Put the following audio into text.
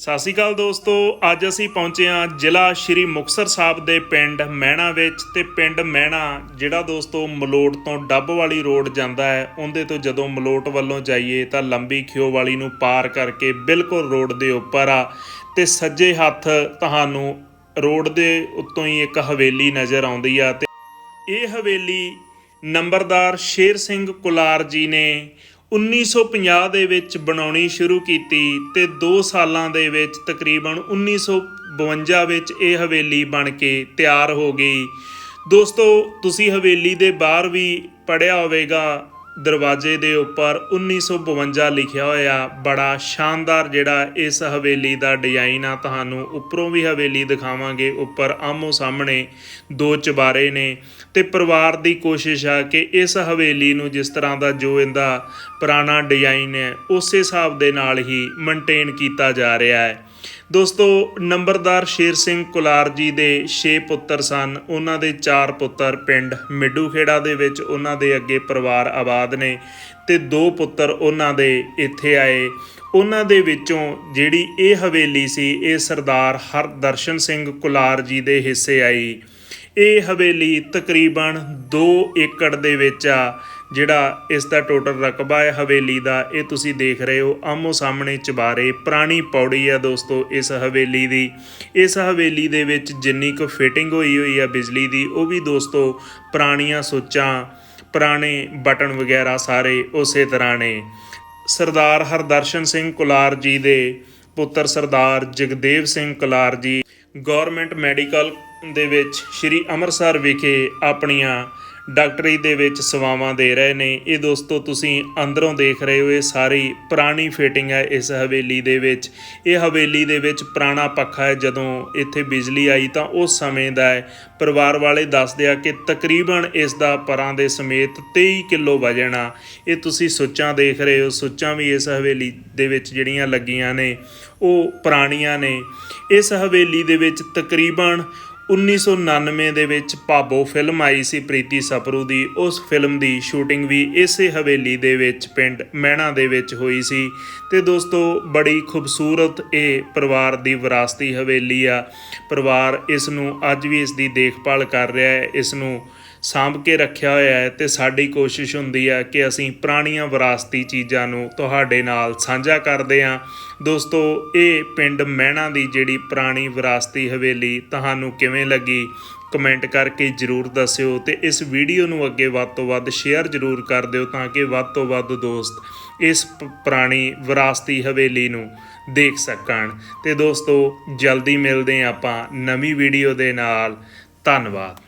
ਸਤਿ ਸ਼੍ਰੀ ਅਕਾਲ ਦੋਸਤੋ, ਅੱਜ ਅਸੀਂ ਪਹੁੰਚੇ ਹਾਂ ਜ਼ਿਲ੍ਹਾ ਸ਼੍ਰੀ ਮੁਕਤਸਰ ਸਾਹਿਬ ਦੇ ਪਿੰਡ ਮਹਿਣਾ ਵਿੱਚ ਤੇ ਪਿੰਡ ਮਹਿਣਾ ਜਿਹੜਾ ਦੋਸਤੋ ਮਲੋਟ ਤੋਂ ਡੱਬ ਵਾਲੀ ਰੋਡ ਜਾਂਦਾ ਹੈ, ਉਹਦੇ ਤੋਂ ਜਦੋਂ ਮਲੋਟ ਵੱਲੋਂ ਜਾਈਏ ਤਾਂ ਲੰਬੀ ਖਿਓ ਵਾਲੀ ਨੂੰ ਪਾਰ ਕਰਕੇ ਬਿਲਕੁਲ ਰੋਡ ਦੇ ਉੱਪਰ ਆ ਤੇ ਸੱਜੇ ਹੱਥ ਤੁਹਾਨੂੰ ਰੋਡ ਦੇ ਉੱਤੋਂ ਹੀ ਇੱਕ ਹਵੇਲੀ ਨਜ਼ਰ ਆਉਂਦੀ ਆ ਤੇ ਇਹ ਹਵੇਲੀ ਨੰਬਰਦਾਰ ਸ਼ੇਰ ਸਿੰਘ ਕੁਲਾਰ ਜੀ ਨੇ 1950 ਦੇ ਵਿੱਚ ਬਣਾਉਣੀ ਸ਼ੁਰੂ ਕੀਤੀ ਤੇ 2 ਸਾਲਾਂ ਦੇ ਵਿੱਚ ਤਕਰੀਬਨ 1952 ਵਿੱਚ ਇਹ ਹਵੇਲੀ ਬਣ ਕੇ ਤਿਆਰ ਹੋ ਗਈ। ਦੋਸਤੋ, ਤੁਸੀਂ ਹਵੇਲੀ ਦੇ ਬਾਹਰ ਵੀ ਪੜਿਆ ਹੋਵੇਗਾ। ਦਰਵਾਜ਼ੇ ਦੇ ਉੱਪਰ 1952 ਲਿਖਿਆ ਹੋਇਆ ਬੜਾ ਸ਼ਾਨਦਾਰ ਜਿਹੜਾ ਇਸ ਹਵੇਲੀ ਦਾ ਡਿਜ਼ਾਈਨ ਆ, ਤੁਹਾਨੂੰ ਉੱਪਰੋਂ ਵੀ ਹਵੇਲੀ ਦਿਖਾਵਾਂਗੇ, ਉੱਪਰ ਆਮੋ ਸਾਹਮਣੇ ਦੋ ਚਬਾਰੇ ਨੇ ਤੇ ਪਰਿਵਾਰ ਦੀ ਕੋਸ਼ਿਸ਼ ਆ ਕਿ ਇਸ ਹਵੇਲੀ ਨੂੰ ਜਿਸ ਤਰ੍ਹਾਂ ਦਾ ਜੋ ਇਹਦਾ ਪੁਰਾਣਾ ਡਿਜ਼ਾਈਨ ਹੈ, ਉਸੇ ਹਿਸਾਬ ਦੇ ਨਾਲ ਹੀ ਮੇਨਟੇਨ ਕੀਤਾ ਜਾ ਰਿਹਾ ਹੈ। ਦੋਸਤੋ, ਨੰਬਰਦਾਰ ਸ਼ੇਰ ਸਿੰਘ ਕੁਲਾਰ ਜੀ ਦੇ 6 ਪੁੱਤਰ ਸਨ, ਉਹਨਾਂ ਦੇ 4 ਪੁੱਤਰ ਪਿੰਡ ਮਿੱਡੂ ਖੇੜਾ ਦੇ ਵਿੱਚ, ਉਹਨਾਂ ਦੇ ਅੱਗੇ ਪਰਿਵਾਰ ਆਬਾਦ ਨੇ ਤੇ ਦੋ ਪੁੱਤਰ ਉਹਨਾਂ ਦੇ ਇੱਥੇ ਆਏ। ਉਹਨਾਂ ਦੇ ਵਿੱਚੋਂ ਜਿਹੜੀ ਇਹ ਹਵੇਲੀ ਸੀ, ਇਹ ਸਰਦਾਰ ਹਰਦਰਸ਼ਨ ਸਿੰਘ ਕੁਲਾਰ ਜੀ ਦੇ ਹਿੱਸੇ ਆਈ। ਇਹ ਹਵੇਲੀ ਤਕਰੀਬਨ 2 ਏਕੜ ਦੇ ਵਿੱਚ ਆ, ਜਿਹੜਾ ਇਸ ਦਾ ਟੋਟਲ ਰਕਬਾ ਹੈ ਹਵੇਲੀ ਦਾ, ਇਹ ਤੁਸੀਂ ਦੇਖ ਰਹੇ ਹੋ ਆਮੋ ਸਾਹਮਣੇ ਚਬਾਰੇ, ਪੁਰਾਣੀ ਪੌੜੀ ਆ ਦੋਸਤੋ ਇਸ ਹਵੇਲੀ ਦੀ। ਇਸ ਹਵੇਲੀ ਦੇ ਵਿੱਚ ਜਿੰਨੀ ਕੁ ਫਿਟਿੰਗ ਹੋਈ ਹੋਈ ਆ ਬਿਜਲੀ ਦੀ, ਉਹ ਵੀ ਦੋਸਤੋ ਪੁਰਾਣੀਆਂ ਸੁੱਚਾਂ ਪੁਰਾਣੇ ਬਟਨ ਵਗੈਰਾ ਸਾਰੇ ਉਸੇ ਤਰ੍ਹਾਂ ਨੇ। ਸਰਦਾਰ ਹਰਦਰਸ਼ਨ ਸਿੰਘ ਕੁਲਾਰ ਜੀ ਦੇ ਪੁੱਤਰ ਸਰਦਾਰ ਜਗਦੇਵ ਸਿੰਘ ਕੁਲਾਰ ਜੀ ਗਵਰਨਮੈਂਟ ਮੈਡੀਕਲ ਦੇ ਵਿੱਚ ਸ਼੍ਰੀ ਅੰਮ੍ਰਿਤਸਰ ਵਿਖੇ ਆਪਣੀਆਂ ਡਾਕਟਰੀ ਦੇ ਵਿੱਚ ਸੇਵਾਵਾਂ ਦੇ ਰਹੇ ਨੇ। ਇਹ ਦੋਸਤੋ, ਤੁਸੀਂ ਅੰਦਰੋਂ ਦੇਖ ਰਹੇ ਹੋ, ਇਹ ਸਾਰੀ ਪੁਰਾਣੀ ਫਿਟਿੰਗ ਹੈ ਇਸ ਹਵੇਲੀ ਦੇ ਵਿੱਚ। ਇਹ ਹਵੇਲੀ ਦੇ ਵਿੱਚ ਪੁਰਾਣਾ ਪੱਖਾ ਹੈ, ਜਦੋਂ ਇੱਥੇ ਬਿਜਲੀ ਆਈ ਤਾਂ ਉਸ ਸਮੇਂ ਦਾ ਹੈ। ਪਰਿਵਾਰ ਵਾਲੇ ਦੱਸਦੇ ਆ ਕਿ ਤਕਰੀਬਨ ਇਸ ਦਾ ਪਰਾਂ ਦੇ ਸਮੇਤ 23 ਕਿਲੋ ਵਜਣਾ ਇਹ ਤੁਸੀਂ ਸੁੱਚਾਂ ਦੇਖ ਰਹੇ ਹੋ, ਸੁੱਚਾਂ ਵੀ ਇਸ ਹਵੇਲੀ ਦੇ ਵਿੱਚ ਜਿਹੜੀਆਂ ਲੱਗੀਆਂ ਨੇ, ਉਹ ਪੁਰਾਣੀਆਂ ਨੇ। ਇਸ ਹਵੇਲੀ ਦੇ ਵਿੱਚ ਤਕਰੀਬਨ 1999 ਦੇ ਵਿੱਚ ਭਾਬੋ ਫਿਲਮ ਆਈ ਸੀ ਪ੍ਰੀਤੀ ਸਪਰੂ ਦੀ। ਉਸ ਫਿਲਮ ਦੀ ਸ਼ੂਟਿੰਗ ਵੀ ਇਸੇ ਹਵੇਲੀ ਦੇ ਵਿੱਚ ਪਿੰਡ ਮਹਿਣਾ ਦੇ ਵਿੱਚ ਹੋਈ ਸੀ। ਤੇ ਦੋਸਤੋ, ਬੜੀ ਖੂਬਸੂਰਤ ਇਹ ਪਰਿਵਾਰ ਦੀ ਵਿਰਾਸਤੀ ਹਵੇਲੀ ਆ। ਪਰਿਵਾਰ ਇਸ ਨੂੰ ਅੱਜ ਵੀ ਇਸ ਦੀ ਦੇਖਭਾਲ ਕਰ ਰਿਹਾ ਹੈ। ਇਸ ਨੂੰ ਸਾਂਭ ਕੇ ਰੱਖਿਆ ਹੋਇਆ ਹੈ ਤੇ ਸਾਡੀ ਕੋਸ਼ਿਸ਼ ਹੁੰਦੀ ਹੈ ਕਿ ਅਸੀਂ ਪੁਰਾਣੀਆਂ ਵਿਰਾਸਤੀ ਚੀਜ਼ਾਂ ਨੂੰ ਤੁਹਾਡੇ ਨਾਲ ਸਾਂਝਾ ਕਰਦੇ ਹਾਂ। ਦੋਸਤੋ, ਇਹ ਪਿੰਡ ਮਹਿਣਾ ਦੀ ਜਿਹੜੀ ਪੁਰਾਣੀ ਵਿਰਾਸਤੀ ਹਵੇਲੀ ਤੁਹਾਨੂੰ ਕਿਵੇਂ ਲੱਗੀ? ਕਮੈਂਟ ਕਰਕੇ ਜਰੂਰ ਦੱਸਿਓ ਤੇ ਇਸ ਵੀਡੀਓ ਨੂੰ ਅੱਗੇ ਵੱਧ ਤੋਂ ਵੱਧ ਸ਼ੇਅਰ ਜਰੂਰ ਕਰ ਦਿਓ ਤਾਂ ਕਿ ਵੱਧ ਤੋਂ ਵੱਧ ਦੋਸਤ ਇਸ ਪ- ਪੁਰਾਣੀ ਵਿਰਾਸਤੀ ਹਵੇਲੀ ਨੂੰ ਦੇਖ ਸਕਣ। ਤੇ ਦੋਸਤੋ, ਜਲਦੀ ਮਿਲਦੇ ਹਾਂ ਆਪਾਂ ਨਵੀਂ ਵੀਡੀਓ ਦੇ ਨਾਲ। ਧੰਨਵਾਦ।